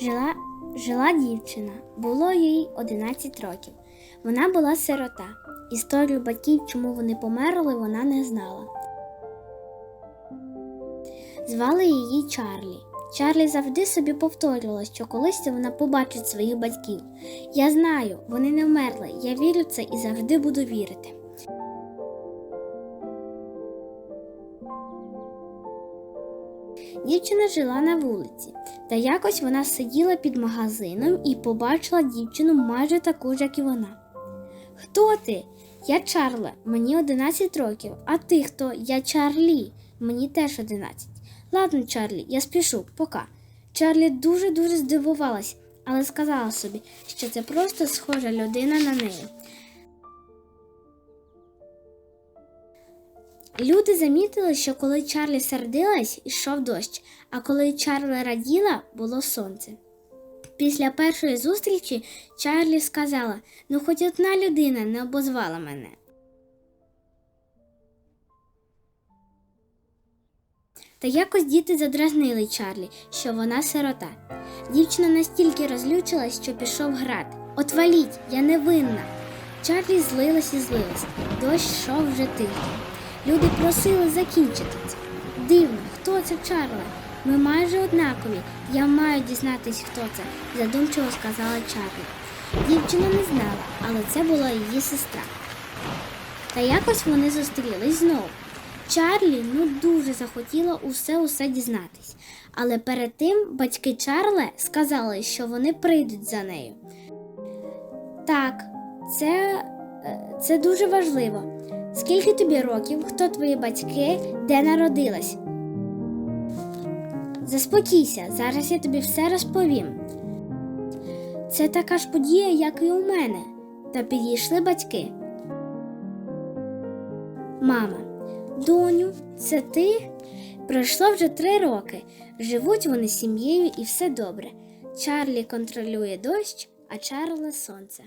Жила, жила дівчина, було їй 11 років. Вона була сирота. Історію батьків, чому вони померли, вона не знала. Звали її Чарлі. Чарлі завжди собі повторювала, що колись вона побачить своїх батьків. Я знаю, вони не вмерли. Я вірю в це і завжди буду вірити. Дівчина жила на вулиці, та якось вона сиділа під магазином і побачила дівчину майже таку ж, як і вона. Хто ти? Я Чарле, мені 11 років. А ти хто? Я Чарлі, мені теж 11. Ладно, Чарлі, я спішу, пока. Чарлі дуже-дуже здивувалась, але сказала собі, що це просто схожа людина на неї. Люди замітили, що коли Чарлі сердилась, йшов дощ, а коли Чарлі раділа, було сонце. Після першої зустрічі Чарлі сказала: ну, хоч одна людина не обозвала мене. Та якось діти задразнили Чарлі, що вона сирота. Дівчина настільки розлючилась, що пішов грати. Отваліть, я не винна. Чарлі злилась і злилась. Дощ йшов вже тиждень. Люди просили закінчити це. Дивно, хто це Чарле? Ми майже однакові. Я маю дізнатись, хто це, задумчиво сказала Чарлі. Дівчина не знала, але це була її сестра. Та якось вони зустрілись знову. Чарлі ну дуже захотіла усе усе дізнатись, але перед тим батьки Чарле сказали, що вони прийдуть за нею. Так, це, е, це дуже важливо. Скільки тобі років, хто твої батьки, де народилась? Заспокійся, зараз я тобі все розповім. Це така ж подія, як і у мене. Та підійшли батьки. Мама, доню, це ти? Пройшло вже три роки. Живуть вони з сім'єю і все добре. Чарлі контролює дощ, а Чарле сонце.